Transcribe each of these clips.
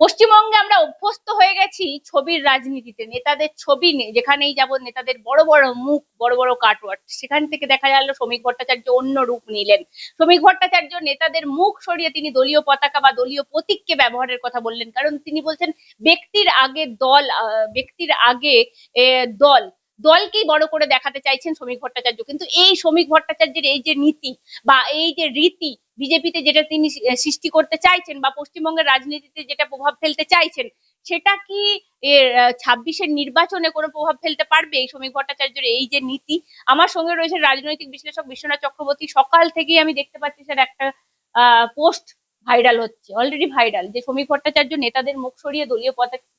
পশ্চিমবঙ্গে আমরা অভ্যস্ত হয়ে গেছি ছবির রাজনীতিতে। নেতাদের ছবি যেখানেই যাব, নেতাদের বড় বড় মুখ, বড় বড় কাটওয়ার্ড। সেখান থেকে দেখা গেল শ্রমিক ভট্টাচার্য অন্য রূপ নিলেন। শ্রমিক ভট্টাচার্য নেতাদের মুখ সরিয়ে তিনি দলীয় পতাকা বা দলীয় প্রতীককে ব্যবহারের কথা বললেন। কারণ তিনি বলছেন, ব্যক্তির আগে দল ব্যক্তির আগে দল। দলকেই বড় করে দেখাতে চাইছেন শ্রমিক ভট্টাচার্য। কিন্তু এই শ্রমিক ভট্টাচার্যের এই যে নীতি বা এই যে রীতি বিজেপিতে যেটা তিনি সৃষ্টি করতে চাইছেন বা পশ্চিমবঙ্গের রাজনীতিতে যেটা প্রভাব ফেলতে চাইছেন, সেটা কি ছাব্বিশের নির্বাচনে কোনো প্রভাব ফেলতে পারবে এই শ্রমিক ভট্টাচার্যের এই যে নীতি? আমার সঙ্গে রয়েছে রাজনৈতিক বিশ্লেষক বিশ্বনাথ চক্রবর্তী। সকাল থেকেই আমি দেখতে পাচ্ছি স্যার একটা পোস্ট ভাইরাল হচ্ছে অলরেডি ভাইরাল যে শ্রমিক ভট্টাচার্য নেতাদের মুখ সরিয়ে দলীয়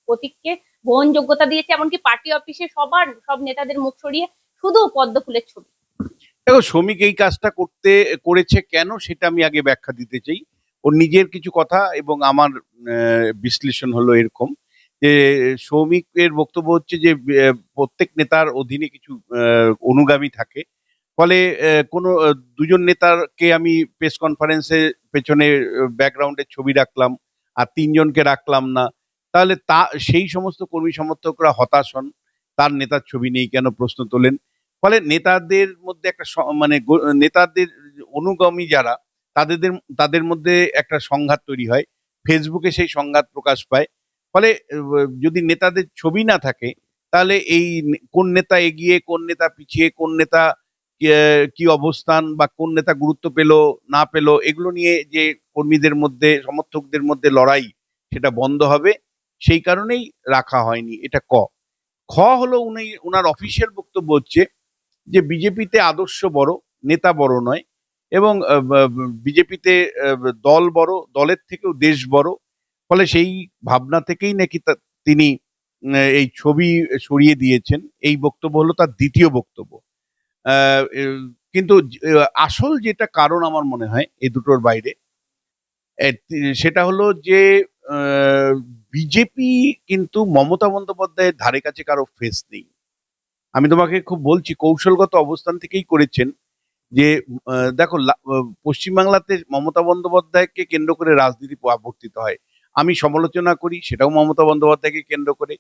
প্রতীককে গ্রহণযোগ্যতা দিয়েছে, এমনকি পার্টি অফিসে সবার, সব নেতাদের মুখ সরিয়ে শুধু পদ্ম ফুলের ছবি। দেখো, শ্রমিক এই কাজটা করতে, করেছে কেন সেটা আমি আগে ব্যাখ্যা দিতে চাই। ওর নিজের কিছু কথা এবং আমার বিশ্লেষণ হলো এরকম যে শ্রমিকের বক্তব্য হচ্ছে যে প্রত্যেক নেতার অধীনে কিছু অনুগামী থাকে। ফলে কোনো দুজন নেতারকে আমি প্রেস কনফারেন্সে পেছনে ব্যাকগ্রাউন্ডের ছবি রাখলাম, আর তিনজনকে রাখলাম না। তাহলে তা, সেই সমস্ত কর্মী সমর্থকরা হতাশ হন, তার নেতার ছবি নেই কেন প্রশ্ন তোলেন? ফলে নেতাদের মধ্যে একটা মানে নেতাদের অনুগামী যারা তাদের তাদের মধ্যে একটা সংঘাত তৈরি হয় ফেসবুকে সেই সংঘাত প্রকাশ পায়। ফলে যদি নেতাদের ছবি না থাকে, তাহলে এই কোন নেতা এগিয়ে, কোন নেতা পিছিয়ে, কোন নেতা কি- অবস্থান বা কোন নেতা গুরুত্ব পেল, না পেল, এগুলো নিয়ে যে কর্মীদের মধ্যে, সমর্থকদের মধ্যে লড়াই সেটা বন্ধ হবে, সেই কারণেই রাখা হয়নি, এটা ক। খ হলো উনি ওনার অফিসিয়াল বক্তব্য হচ্ছে যে বিজেপিতে আদর্শ বড়, নেতা বড় নয় এবং বিজেপিতে দল বড়, দলের থেকেও দেশ বড়, ফলে সেই ভাবনা থেকেই নাকি তিনি এই ছবি সরিয়ে দিয়েছেন, এই বক্তব্য হলো তার দ্বিতীয় বক্তব্য। কিন্তু আসল যেটা কারণ আমার মনে হয় এই দুটোর বাইরে সেটা হলো যে বিজেপি কিন্তু মমতা বন্দ্যোপাধ্যায়ের ধারে কাছে কারও ফেস নেই। আমি তোমাকে খুব বলছি, কৌশলগত অবস্থান থেকেই করেছেন যে দেখো পশ্চিমবাংলাতে মমতা বন্দ্যোপাধ্যায়কে কেন্দ্র করে রাজনীতি আবর্তিত হয়। আমি সমালোচনা করি, সেটাও মমতা বন্দ্যোপাধ্যায়কে কেন্দ্র করে।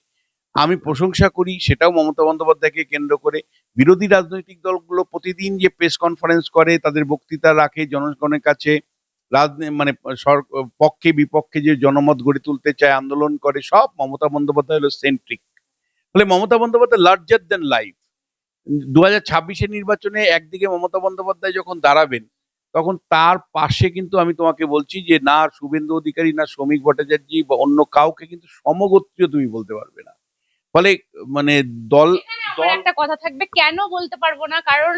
আমি প্রশংসা করি, সেটাও মমতা বন্দ্যোপাধ্যায়কে কেন্দ্র করে। বিরোধী রাজনৈতিক দলগুলো প্রতিদিন যে প্রেস কনফারেন্স করে, তাদের বক্তৃতা রাখে জনগণের কাছে। মানে পক্ষে বিপক্ষে যে জনমত গড়ে তুলতে চায়, আন্দোলন করে, সব মমতা বন্দ্যোপাধ্যায় হলো সেন্ট্রিক ফলে Mamata Bandyopadhyay larger than life দু হাজার ছাব্বিশের নির্বাচনে একদিকে মমতা বন্দ্যোপাধ্যায় যখন দাঁড়াবেন, তখন তার পাশে কিন্তু আমি তোমাকে বলছি যে, না শুভেন্দু অধিকারী, না শ্রমিক ভট্টাচার্য বা অন্য কাউকে কিন্তু সমগোত্রীয় তুমি বলতে পারবে না। ফলে মানে দল একটা কথা থাকবে কেন বলতে পারব না? কারণ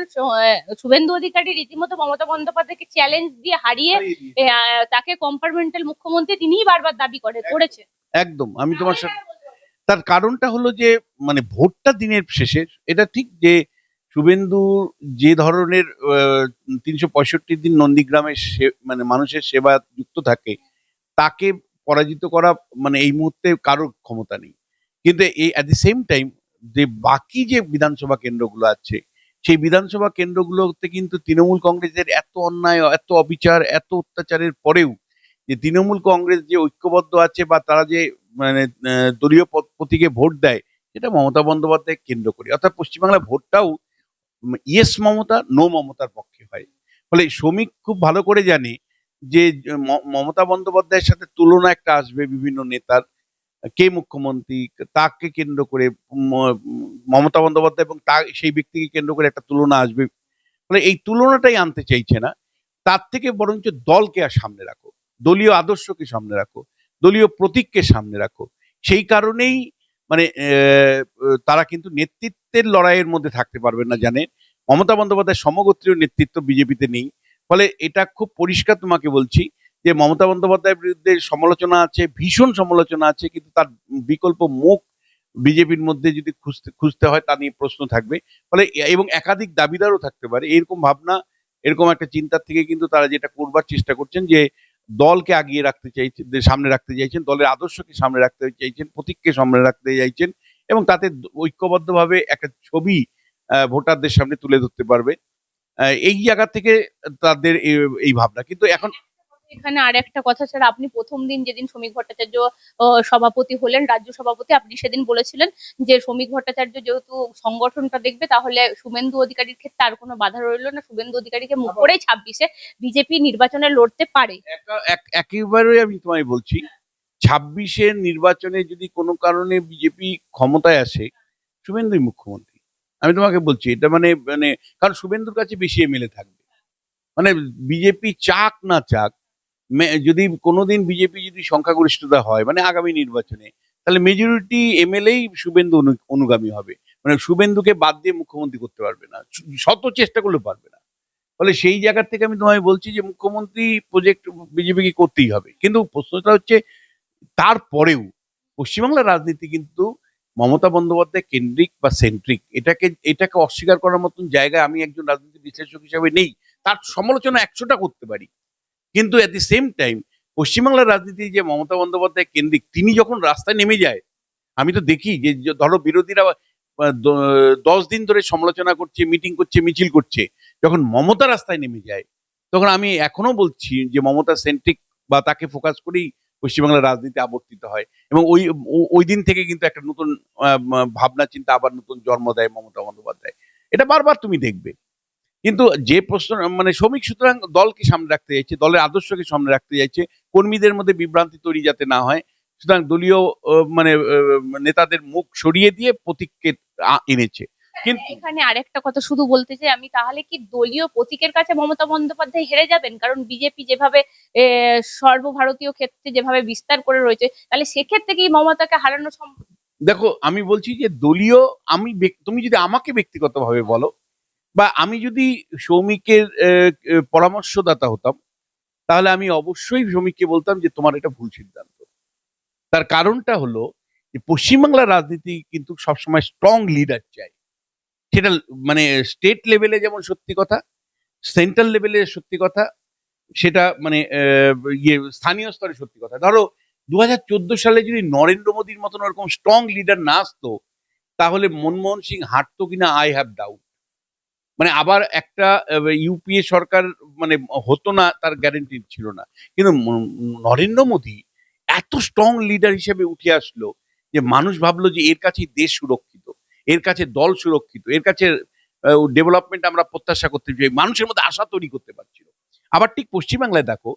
শুভেন্দু অধিকারী রীতিমতো মমতা বন্দ্যোপাধ্যায়কে চ্যালেঞ্জ দিয়ে হারিয়ে তাকে কম্পার্টমেন্টাল মুখ্যমন্ত্রী তিনিই বারবার দাবি করে করেছে। একদম। আমি তোমার সাথে তার কারণটা হলো যে মানে ভোটটা দিনের শেষে এটা ঠিক যে শুভেন্দু যে ধরনের তিনশো পঁয়ষট্টি দিন নন্দীগ্রামে সে- মানে মানুষের সেবা যুক্ত থাকে তাকে পরাজিত করা মানে এই মুহূর্তে কারোর ক্ষমতা নেই। কিন্তু এই অ্যাট দি সেম টাইম যে বাকি যে বিধানসভা কেন্দ্রগুলো আছে, সেই বিধানসভা কেন্দ্রগুলোতে কিন্তু তৃণমূল কংগ্রেসের এত অন্যায়, এত অবিচার, এত অত্যাচারের পরেও যে তৃণমূল কংগ্রেস যে ঐক্যবদ্ধ আছে বা তারা যে মানে দলীয় প্রতীকে ভোট দেয়, সেটা মমতা বন্দ্যোপাধ্যায় কেন্দ্র করে। অর্থাৎ পশ্চিমবাংলার ভোটটাও ইয়েস মমতা নো মমতার পক্ষে হয়। ফলে শ্রমিক খুব ভালো করে জানে যে মমতা বন্দ্যোপাধ্যায়ের সাথে তুলনা একটা আসবে বিভিন্ন নেতার। কে মুখ্যমন্ত্রী, তাকে কেন্দ্র করে মমতা বন্দ্যোপাধ্যায় এবং তা, সেই ব্যক্তিকে কেন্দ্র করে একটা তুলনা আসবে। ফলে এই তুলনাটাই আনতে চাইছে না। তার থেকে বরঞ্চ দলকে আর সামনে রাখো, দলীয় আদর্শকে সামনে রাখো, দলীয় প্রতীককে সামনে রাখো। সেই কারণেই মানে তারা কিন্তু নেতৃত্বের লড়াইয়ের মধ্যে থাকতে পারবে না জানেন। মমতা বন্দ্যোপাধ্যায় সমগোত্রীয় নেতৃত্ব বিজেপিতে নেই। ফলে এটা খুব পরিষ্কার তোমাকে বলছি যে মমতা বন্দ্যোপাধ্যায়ের বিরুদ্ধে সমালোচনা আছে, ভীষণ সমালোচনা আছে, কিন্তু তার বিকল্প মুখ বিজেপির মধ্যে যদি খুঁজতে খুঁজতে হয়, তা নিয়ে প্রশ্ন থাকবে। ফলে এবং একাধিক দাবিদারও থাকতে পারে। এরকম ভাবনা, এরকম একটা চিন্তার থেকে কিন্তু তারা যেটা করবার চেষ্টা করছেন যে, দলকে আগিয়ে রাখতে চাইছেন সামনে রাখতে চাইছেন, দলের আদর্শকে সামনে রাখতে চাইছেন, প্রতীককে সামনে রাখতে চাইছেন, এবং তাতে ঐক্যবদ্ধভাবে একটা ছবি ভোটারদের সামনে তুলে ধরতে পারবে। এই জায়গা থেকে তাদের এই- ভাবনা। কিন্তু এখন এখানে আর একটা কথা স্যার, আপনি প্রথম দিন যেদিন শ্রমিক ভট্টাচার্য সভাপতি হলেন, রাজ্য সভাপতি, আপনি সেদিন বলেছিলেন যে শ্রমিক ভট্টাচার্য যেহেতু সংগঠনটা দেখবে, তাহলে শুভেন্দু অধিকারীর ক্ষেত্রে আর কোনো বাধা রইল না। শুভেন্দু অধিকারীকে মুখ করেই ছাব্বিশে বিজেপি নির্বাচনে লড়তে পারে। একা- একেবারে আমি তোমায় বলছি ছাব্বিশের নির্বাচনে যদি কোনো কারণে বিজেপি ক্ষমতায় আসে, শুভেন্দুই মুখ্যমন্ত্রী। আমি তোমাকে বলছি, এটা মানে মানে কারণ শুভেন্দুর কাছে বেশি এমএলএ থাকবে। মানে বিজেপি চাক না চাক যদি কোনোদিন বিজেপি যদি সংখ্যাগরিষ্ঠতা হয় মানে আগামী নির্বাচনে, তাহলে মেজরিটি এমএলএই শুভেন্দু অনুগামী হবে। মানে শুভেন্দুকে বাদ দিয়ে মুখ্যমন্ত্রী করতে পারবে না। শত চেষ্টা করলে পারবে না। ফলে সেই জায়গা থেকে আমি তোমায় বলছি যে, মুখ্যমন্ত্রী প্রজেক্ট বিজেপিকে করতেই হবে। কিন্তু প্রশ্নটা হচ্ছে তারপরেও পশ্চিমবাংলার রাজনীতি কিন্তু মমতা বন্দ্যোপাধ্যায় কেন্দ্রিক বা সেন্ট্রিক এটাকে এটাকে অস্বীকার করার মতন জায়গায় আমি একজন রাজনীতি বিশ্লেষক হিসাবে নেই। তার সমালোচনা একশোটা করতে পারি। কিন্তু অ্যাট দি সেম টাইম পশ্চিমবাংলার রাজনীতি যে মমতা বন্দ্যোপাধ্যায় কেন্দ্রিক, তিনি যখন রাস্তায় নেমে যায়, আমি তো দেখি যে ধরো বিরোধীরা দশ দিন ধরে সমালোচনা করছে মিটিং করছে, মিছিল করছে, যখন মমতা রাস্তায় নেমে যায়, তখন আমি এখনও বলছি যে মমতা সেন্ট্রিক বা তাকে ফোকাস করেই পশ্চিমবাংলার রাজনীতি আবর্তিত হয় এবং ওই ওই দিন থেকে কিন্তু একটা নতুন ভাবনা, চিন্তা, আবার নতুন জন্ম দেয় মমতা বন্দ্যোপাধ্যায়। এটা বারবার তুমি দেখবে। কিন্তু যে প্রশ্ন মানে শ্রমিক সুতরাং দলকে সামনে রাখতে চাইছে দলের আদর্শকে সামনে রাখতে চাইছে কর্মীদের মধ্যে বিভ্রান্তি তৈরি যাতে না হয় সুতরাং দলীয় মানে নেতাদের মুখ সরিয়ে দিয়ে প্রতীককে এনেছে। কিন্তু এখানে আরেকটা কথা শুধু বলতে চাই আমি তাহলে কি দলীয় প্রতীকের কাছে মমতা বন্দ্যোপাধ্যায় হেরে যাবেন? কারণ বিজেপি যেভাবে সর্বভারতীয় ক্ষেত্রে যেভাবে বিস্তার করে রয়েছে তাহলে সেক্ষেত্রে কি মমতাকে হারানো সম্ভব? দেখো আমি বলছি যে দলীয় আমি তুমি যদি আমাকে ব্যক্তিগতভাবে বলো বা আমি যদি আহ, পরামর্শদাতা হতাম তাহলে আমি অবশ্যই সৌমিককে বলতাম যে তোমার এটা ভুল সিদ্ধান্ত। তার কারণটা হলো যে পশ্চিমবাংলার রাজনীতি কিন্তু সবসময় স্ট্রং লিডার চাই। সেটা মানে স্টেট লেভেলে যেমন সত্যি কথা সেন্ট্রাল লেভেলে সত্যি কথা সেটা মানে ইয়ে স্থানীয় স্তরে সত্যি কথা। ধরো দু হাজার চোদ্দ সালে যদি নরেন্দ্র মোদীর মতন ওরকম স্ট্রং লিডার না আসতো তাহলে মনমোহন সিং হাঁটতো কিনা আই হ্যাভ ডাউট মানে আবার একটা ইউপিএ সরকার মানে হতো না, তার গ্যারেন্টি ছিল না। কিন্তু নরেন্দ্র মোদী এত স্ট্রং লিডার হিসেবে উঠে আসলো যে মানুষ ভাবলো যে এর কাছেই দেশ সুরক্ষিত, এর কাছে দল সুরক্ষিত, এর কাছে ডেভেলপমেন্ট আমরা প্রত্যাশা করতে চাই। মানুষের মধ্যে আশা তৈরি করতে পারছিল। আবার ঠিক পশ্চিমবাংলায় দেখো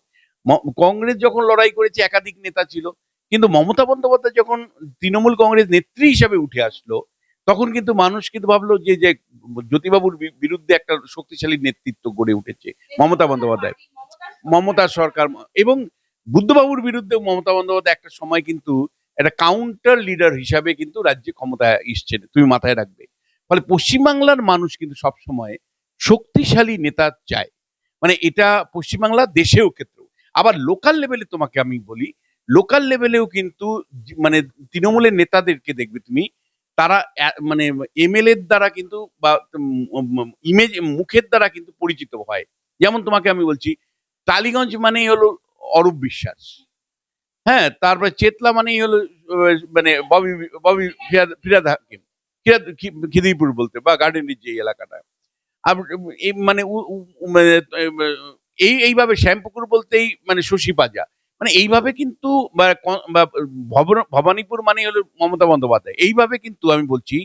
কংগ্রেস যখন লড়াই করেছে, একাধিক নেতা ছিল, কিন্তু মমতা বন্দ্যোপাধ্যায় যখন তৃণমূল কংগ্রেস নেত্রী হিসাবে উঠে আসলো তখন কিন্তু মানুষ কিন্তু ভাবলো যে যে জ্যোতিবাবুর বিরুদ্ধে একটা শক্তিশালী নেতৃত্ব গড়ে উঠেছে মমতা বন্দ্যোপাধ্যায়। মমতা সরকার। এবং বুদ্ধবাবুর বিরুদ্ধে মমতা বন্দ্যোপাধ্যায় একটা সময় কিন্তু একটা কাউন্টার লিডার হিসাবে কিন্তু রাজ্যে ক্ষমতায় এসছেন তুমি মাথায় রাখবে। ফলে পশ্চিমবাংলার মানুষ কিন্তু সব সময় শক্তিশালী নেতা চায়। মানে এটা পশ্চিমবাংলা দেশেও ক্ষেত্রেও আবার লোকাল লেভেলে তোমাকে আমি বলি লোকাল লেভেলেও কিন্তু মানে তৃণমূলের নেতাদেরকে দেখবে তুমি তারা মানে এমএলএ দ্বারা কিন্তু বা ইমেজ মুখের দ্বারা কিন্তু পরিচিত হয়। যেমন তোমাকে আমি বলছি টালিগঞ্জ মানেই হলো অরূপ বিশ্বাস। হ্যাঁ তারপরে চেতলা মানেই হলো মানে ববি ববি ফিরাদ হাকিম। ফিরাদ খি- খিদিরপুর বলতে বা গার্ডেনের যে এলাকাটা। মানে মানে, এই এইভাবে শ্যামপুকুর বলতেই মানে শশী পাজা। মানে এইভাবে কিন্তু ভবানীপুর মানে হলো মমতা বন্দ্যোপাধ্যায়। এইভাবে কিন্তু আমি বলছি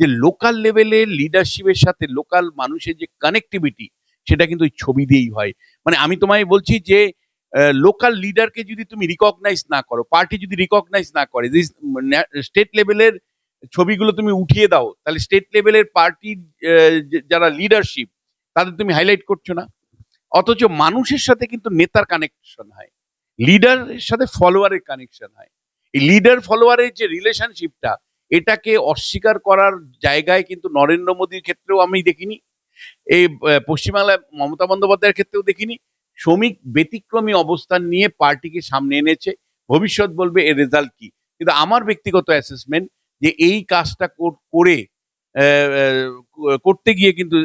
যে লোকাল লেভেলের লিডারশিপের সাথে লোকাল মানুষের যে কানেক্টিভিটি সেটা কিন্তু ছবি দিয়েই হয়। মানে আমি তোমায় বলছি যে লোকাল লিডারকে যদি তুমি রিকগনাইজ না করো পার্টি যদি রিকগনাইজ না করে যে স্টেট লেভেলের ছবিগুলো তুমি উঠিয়ে দাও, তাহলে স্টেট লেভেলের পার্টির যারা লিডারশিপ তাদের তুমি হাইলাইট করছ না। অথচ মানুষের সাথে কিন্তু নেতার কানেকশন হয়। লিডারের সাথে ফলোয়ারের কানেকশন হয়। এই লিডার ফলোয়ারের যে রিলেশনশিপটা এটাকে অস্বীকার করার জায়গায় কিন্তু নরেন্দ্র মোদীর ক্ষেত্রেও আমি দেখিনি। এই পশ্চিমবাংলায় মমতা বন্দ্যোপাধ্যায়ের ক্ষেত্রেও দেখিনি। শ্রমিক ব্যতিক্রমী অবস্থান নিয়ে পার্টিকে সামনে এনেছে। ভবিষ্যৎ বলবে এর রেজাল্ট কি? কিন্তু আমার ব্যক্তিগত অ্যাসেসমেন্ট যে এই কাজটা কর- করতে গিয়ে কিন্তু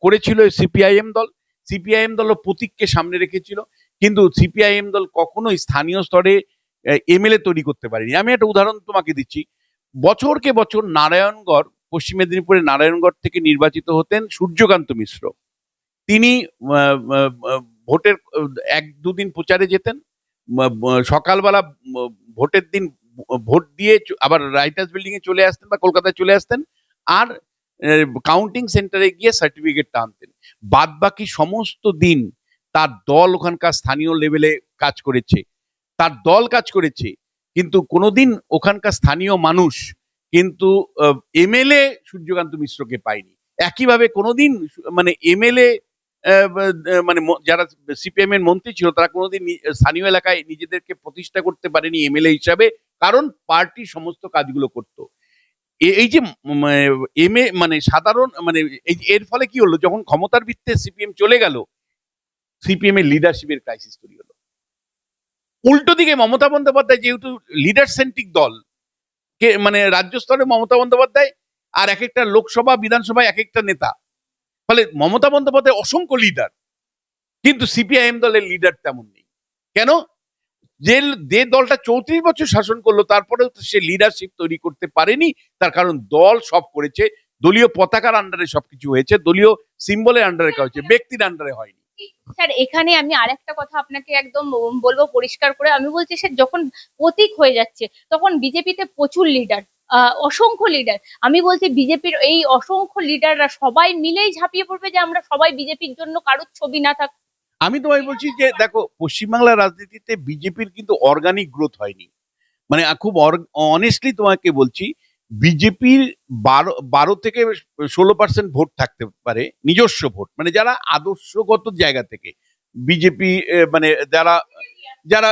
করেছিল সিপিআইএম দল। সিপিআইএম দল প্রতীককে সামনে রেখেছিল। কিন্তু সিপিআইএম দল কখনোই স্থানীয় স্তরে এমএলএ তৈরি করতে পারেনি। আমি একটা উদাহরণ তোমাকে দিচ্ছি। বছরকে বছর নারায়ণগড়, পশ্চিম মেদিনীপুরের নারায়ণগড় থেকে নির্বাচিত হতেন সূর্যকান্ত মিশ্র। তিনি ভোটের, এক দুদিন প্রচারে যেতেন। সকালবেলা ভোটের দিন ভোট দিয়ে আবার রাইটার্স বিল্ডিং এ চলে আসতেন বা কলকাতায় চলে আসতেন আর কাউন্টিং সেন্টারে গিয়ে সার্টিফিকেটটা আনতেন। বাদ বাকি সমস্ত দিন তার দল ওখানকার স্থানীয় লেভেলে কাজ করেছে। তার দল কাজ করেছে, কিন্তু কোনোদিন ওখানকার স্থানীয় মানুষ কিন্তু এমএলএ সূর্যকান্ত মিশ্রকে পায়নি। একইভাবে কোনোদিন মানে এমএলএ মানে যারা সিপিএম এর মন্ত্রী ছিল, তারা কোনোদিন স্থানীয় এলাকায় নিজেদেরকে প্রতিষ্ঠা করতে পারেনি এমএলএ হিসাবে, কারণ পার্টি সমস্ত কাজগুলো করত। এই যে এম মানে সাধারণ মানে এর ফলে কি হলো? যখন ক্ষমতার ভিত্তিতে সিপিএম চলে গেল সিপিএম এর লিডারশিপের ক্রাইসিস তৈরি হলো। উল্টো দিকে মমতা বন্দ্যোপাধ্যায় যেহেতু লিডার সেন্ট্রিক দল, কে মানে রাজ্য স্তরে মমতা বন্দ্যোপাধ্যায় আর এক একটা লোকসভা, বিধানসভায় এক একটা নেতা, ফলে মমতা বন্দ্যোপাধ্যায় অসংখ্য লিডার কিন্তু সিপিআইএম দলের লিডার তেমন নেই। কেন? যে যে দলটা চৌত্রিশ বছর শাসন করল, তারপরেও সে লিডারশিপ তৈরি করতে পারেনি, তার কারণ দল সব করেছে, দলীয় পতাকার আন্ডারে সবকিছু হয়েছে, দলীয় সিম্বলের আন্ডারে হয়েছে, ব্যক্তির আন্ডারে হয়নি। স্যার, এখানে আমি আরেকটা কথা আপনাকে একদম বলব পরিষ্কার করে। আমি বলছি, স্যার, যখন প্রতীক হয়ে যাচ্ছে, তখন বিজেপিতে প্রচুর লিডার অসংখ্য লিডার আমি বলছি, বিজেপির এই অসংখ্য লিডাররা সবাই মিলেই ঝাঁপিয়ে পড়বে যে আমরা সবাই বিজেপির জন্য কারোর ছবি না থাক। আমি তোমায় বলছি যে, দেখো, পশ্চিমবাংলার রাজনীতিতে বিজেপির কিন্তু অর্গানিক গ্রোথ হয়নি। মানে খুব অনেস্টলি তোমাকে বলছি বিজেপির বারো বারো থেকে ষোলো পার্সেন্ট ভোট থাকতে পারে, নিজস্ব ভোট। মানে যারা আদর্শগত জায়গা থেকে বিজেপি মানে যারা যারা,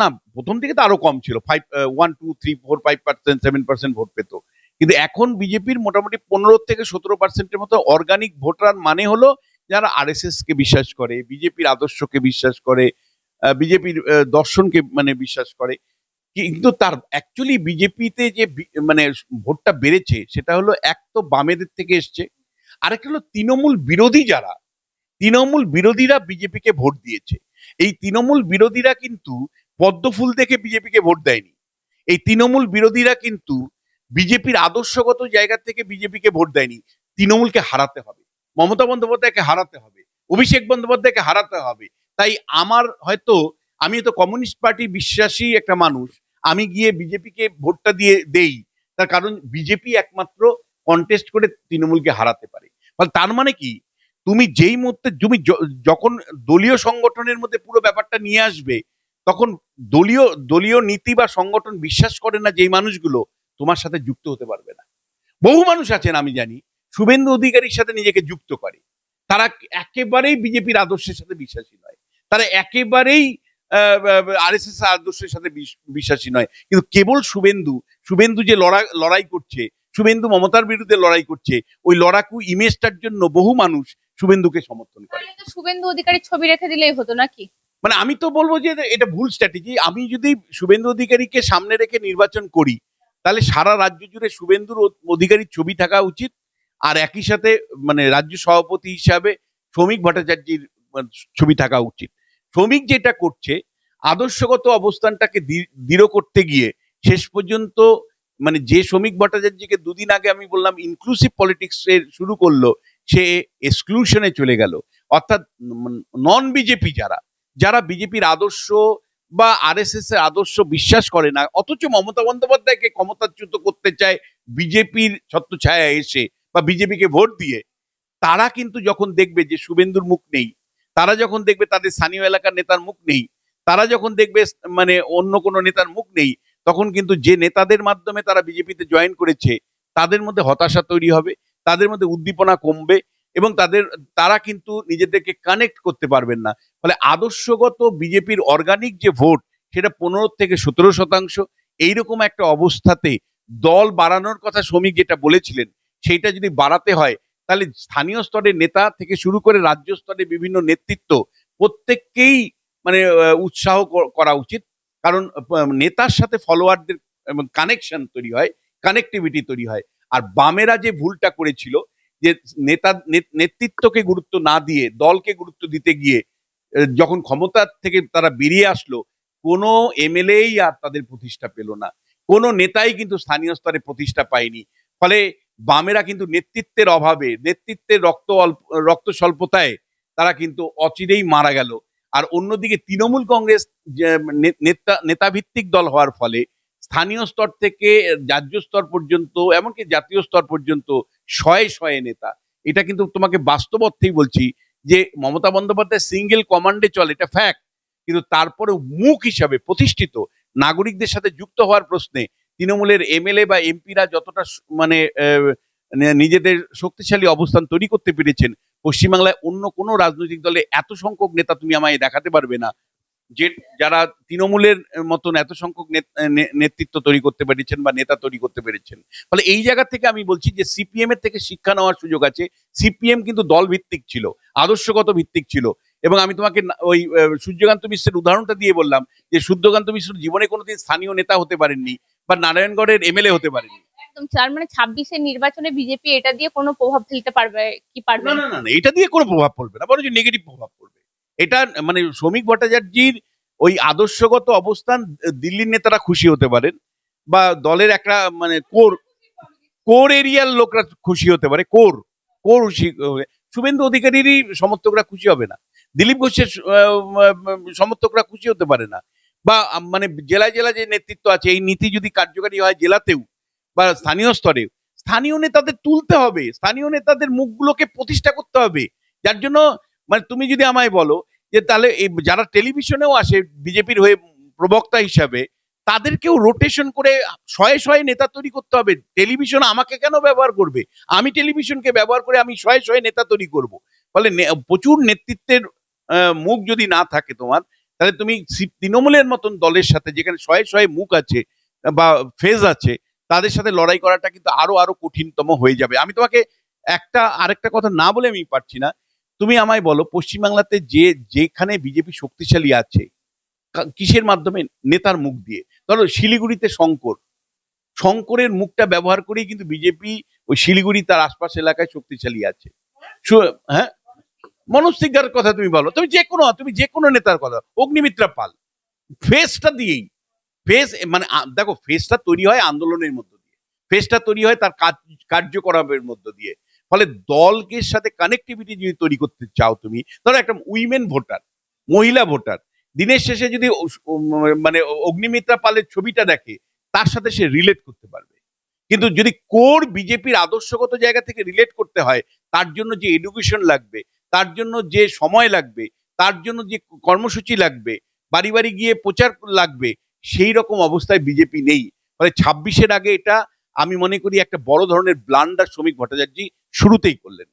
না, প্রথম থেকে তো আরও কম ছিল five one two three four five percent seven percent vote পেত। কিন্তু এখন বিজেপির মোটামুটি পনেরো থেকে সতেরো পার্সেন্টের মতো অর্গানিক ভোটার মানে হলো যারা আরএসএস কে বিশ্বাস করে, বিজেপির আদর্শকে বিশ্বাস করে বিজেপির দর্শনকে মানে বিশ্বাস করে। কিন্তু তার অ্যাকচুয়ালি বিজেপিতে যে মানে ভোটটা বেড়েছে, সেটা হলো এক তো বামেদের থেকে এসছে, আরেকটা হলো তৃণমূল বিরোধী যারা, তৃণমূল বিরোধীরা বিজেপিকে ভোট দিয়েছে। এই তৃণমূল বিরোধীরা কিন্তু পদ্মফুল দেখে বিজেপিকে ভোট দেয়নি। এই তৃণমূল বিরোধীরা কিন্তু বিজেপির আদর্শগত জায়গা থেকে বিজেপিকে ভোট দেয়নি। তৃণমূলকে হারাতে হবে। মমতা বন্দ্যোপাধ্যায়কে হারাতে হবে। অভিষেক বন্দ্যোপাধ্যায়কে হারাতে হবে। তাই আমার হয়তো আমি তো কমিউনিস্ট পার্টি বিশ্বাসী একটা মানুষ, আমি গিয়ে বিজেপিকে ভোটটা দিয়ে দেই, তার কারণ বিজেপি একমাত্র কন্টেস্ট করে তৃণমূলকে হারাতে পারে। তার মানে কি? তুমি যেই মুহূর্তে, তুমি যখন দলীয় সংগঠনের মধ্যে পুরো ব্যাপারটা নিয়ে আসবে, তখন দলীয় দলীয় নীতি বা সংগঠন বিশ্বাস করে না যেই মানুষগুলো, তোমার সাথে যুক্ত হতে পারবে না। বহু মানুষ আছেন, আমি জানি, শুভেন্দু অধিকারীর সাথে নিজেকে যুক্ত করে। তারা একেবারেই বিজেপির আদর্শের সাথে বিশ্বাসী নয়। তারা একেবারেই আরএসএস আদর্শের সাথে বিশ্বাসী নয়। কিন্তু কেবল শুভেন্দু শুভেন্দু যে লড়াই লড়াই করছে শুভেন্দু মমতার বিরুদ্ধে লড়াই করছে ওই লড়াকু ইমেজটার জন্য বহু মানুষ শুভেন্দুকে সমর্থন করে। শুভেন্দু অধিকারীর ছবি রেখে দিলেই হতো নাকি? মানে আমি তো বলব যে এটা ভুল স্ট্র্যাটেজি আমি যদি শুভেন্দু অধিকারীকে সামনে রেখে নির্বাচন করি তাহলে সারা রাজ্য জুড়ে শুভেন্দুর অধিকারীর ছবি থাকা উচিত। আর একই সাথে মানে রাজ্য সভাপতি হিসাবে শ্রমিক ভট্টাচার্যের মানে, ছবি থাকা উচিত। শ্রমিক যেটা করছে, আদর্শগত অবস্থানটাকে দৃঢ় করতে গিয়ে শেষ পর্যন্ত মানে যে শ্রমিক ভট্টাচার্যকে দুদিন আগে আমি বললাম ইনক্লুসিভ পলিটিক্স শুরু করল, সে এক্সক্লুশনে চলে গেল। অর্থাৎ নন বিজেপি যারা যারা বিজেপির আদর্শ বা আরএসএস এর আদর্শ বিশ্বাস করে না, অথচ মমতা বন্দ্যোপাধ্যায়কে ক্ষমতাচ্যুত করতে চায় বিজেপির ছত্রছায়া এসে বা বিজেপিকে ভোট দিয়ে, তারা কিন্তু যখন দেখবে যে শুভেন্দুর মুখ নেই তারা যখন দেখবে তাদের স্থানীয় এলাকার নেতার মুখ নেই, তারা যখন দেখবে মানে অন্য কোনো নেতার মুখ নেই, তখন কিন্তু যে নেতাদের মাধ্যমে তারা বিজেপিতে জয়েন করেছে, তাদের মধ্যে হতাশা তৈরি হবে, তাদের মধ্যে উদ্দীপনা কমবে এবং তাদের, তারা কিন্তু নিজেদেরকে কানেক্ট করতে পারবেন না। ফলে আদর্শগত বিজেপির অর্গানিক যে ভোট সেটা পনেরো থেকে সতেরো শতাংশ, এইরকম একটা অবস্থাতে দল বাড়ানোর কথা শ্রমিক যেটা বলেছিলেন, সেইটা যদি বাড়াতে হয় তাহলে স্থানীয় স্তরের নেতা থেকে শুরু করে রাজ্য স্তরে বিভিন্ন নেতৃত্ব প্রত্যেককেই মানে উৎসাহ করা উচিত। কারণ নেতার সাথে ফলোয়ারদের কানেকশন তৈরি হয় কানেক্টিভিটি তৈরি হয়। আর বামেরা যে ভুলটা করেছিল, যে নেতা নেতৃত্বকে গুরুত্ব না দিয়ে, দলকে গুরুত্ব দিতে গিয়ে যখন ক্ষমতা থেকে তারা বেরিয়ে আসলো, কোনো এমএলএই আর তাদের প্রতিষ্ঠা পেল না। কোনো নেতাই কিন্তু স্থানীয় স্তরে প্রতিষ্ঠা পায়নি। ফলে বামেরা কিন্তু নেতৃত্বের অভাবে, নেতৃত্বের রক্ত অল্প, রক্ত স্বল্পতায় তারা কিন্তু অচিরেই মারা গেল। আর অন্যদিকে তৃণমূল কংগ্রেস নেতা, নেতাভিত্তিক দল হওয়ার ফলে স্থানীয় স্তর থেকে রাজ্য স্তর পর্যন্ত, এমনকি জাতীয় স্তর পর্যন্ত শয়ে শয়ে নেতা। এটা কিন্তু তোমাকে বাস্তব অর্থেই বলছি যে, মমতা বন্দ্যোপাধ্যায় সিঙ্গেল কমান্ডে চলে, এটা ফ্যাক্ট কিন্তু তারপরে মুখ হিসাবে প্রতিষ্ঠিত, নাগরিকদের সাথে যুক্ত হওয়ার প্রশ্নে তৃণমূলের এমএলএ বা এমপিরা যতটা মানে নিজেদের শক্তিশালী অবস্থান তৈরি করতে পেরেছেন, পশ্চিমবাংলায় অন্য কোনো রাজনৈতিক দলে এত সংখ্যক নেতা তুমি আমায় দেখাতে পারবে না। যে, যারা তৃণমূলের মতন এত সংখ্যক নেতৃত্ব তৈরি করতে পেরেছেন বা নেতা তৈরি করতে পেরেছেন। ফলে এই জায়গা থেকে আমি বলছি যে সিপিএম এর থেকে শিক্ষা নেওয়ার সুযোগ আছে। সিপিএম কিন্তু দল ভিত্তিক ছিল, আদর্শগত ভিত্তিক ছিল। এবং আমি তোমাকে ওই সূর্যকান্ত মিশ্রের উদাহরণটা দিয়ে বললাম যে সূর্যকান্ত মিশ্র জীবনে কোনোদিন স্থানীয় নেতা হতে পারেননি বা নারায়ণগড়ের এমএলএ হতে পারেননি। একদম তার মানে ছাব্বিশের নির্বাচনে বিজেপি এটা দিয়ে কোনো প্রভাব ফেলতে পারবে কি পারবে না না? না না না, এটা দিয়ে কোনো প্রভাব পড়বে না বরঞ্চ নেগেটিভ প্রভাব পড়বে। এটা মানে শ্রমিক ভট্টাচার্যির ওই আদর্শগত অবস্থান দিল্লির নেতারা খুশি হতে পারেন বা দলের একটা মানে কোর কোর এরিয়ার লোকরা খুশি হতে পারে কোর কোর শুভেন্দু অধিকারীরই সমর্থকরা খুশি হবে না। দিলীপ ঘোষের সমর্থকরা খুশি হতে পারে না। বা মানে জেলায় জেলায় যে নেতৃত্ব আছে, এই নীতি যদি কার্যকারী হয় জেলাতেও বা স্থানীয় স্তরে স্থানীয় নেতাদের তুলতে হবে। স্থানীয় নেতাদের মুখগুলোকে প্রতিষ্ঠা করতে হবে। যার জন্য মানে তুমি যদি আমায় বলো যে, তাহলে যারা টেলিভিশনেও আসে, বিজেপির হয়ে প্রবক্তা হিসাবে, তাদেরকেও রোটেশন করে শয়ে শয়ে নেতা তৈরি করতে হবে। টেলিভিশন আমাকে কেন ব্যবহার করবে? আমি টেলিভিশনকে ব্যবহার করে আমি শয়ে শয়ে নেতা তৈরি করব। ফলে প্রচুর নেতৃত্বের মুখ যদি না থাকে তোমার, তাহলে তুমি তৃণমূলের মতন দলের সাথে, যেখানে শয়ে শয়ে মুখ আছে বা ফেজ আছে, তাদের সাথে লড়াই করাটা কিন্তু আরও আরও কঠিনতম হয়ে যাবে। আমি তোমাকে একটা, আরেকটা কথা না বলে আমি পারছি না। তুমি আমায় বলো, পশ্চিমবাংলাতে যে, যেখানে বিজেপি শক্তিশালী আছে কিসের মাধ্যমে? নেতার মুখ দিয়ে। ধরো শিলিগুড়িতে শঙ্কর। শঙ্করের মুখটা ব্যবহার করেই কিন্তু বিজেপি ওই শিলিগুড়ি তার আশপাশ এলাকায় শক্তিশালী আছে। হ্যাঁ? মনোজ সিংহার কথা তুমি বলো, তুমি যে কোনো তুমি যে কোনো নেতার কথা, অগ্নিমিত্রা পাল ফেসটা দিয়েই ফেস মানে দেখো ফেসটা তৈরি হয় আন্দোলনের মধ্য দিয়ে। ফেসটা তৈরি হয় তার কাজ কার্যকলাপের মধ্য দিয়ে। ফলে দলকে সাথে কানেক্টিভিটি যদি তৈরি করতে চাও তুমি, ধরো একটা উইমেন ভোটার মহিলা ভোটার দিনের শেষে যদি মানে অগ্নিমিত্রা পালের ছবিটা দেখে, তার সাথে সে রিলেট করতে পারবে। কিন্তু যদি কোর বিজেপির আদর্শগত জায়গা থেকে রিলেট করতে হয়, তার জন্য যে এডুকেশন লাগবে তার জন্য যে সময় লাগবে, তার জন্য যে কর্মসূচি লাগবে, বাড়ি বাড়ি গিয়ে প্রচার লাগবে, সেই রকম অবস্থায় বিজেপি নেই। ফলে ছাব্বিশের আগে এটা, আমি মনে করি, একটা বড় ধরনের ব্লান্ডার শ্রমিক ভট্টাচার্য শুরুতেই করলেন।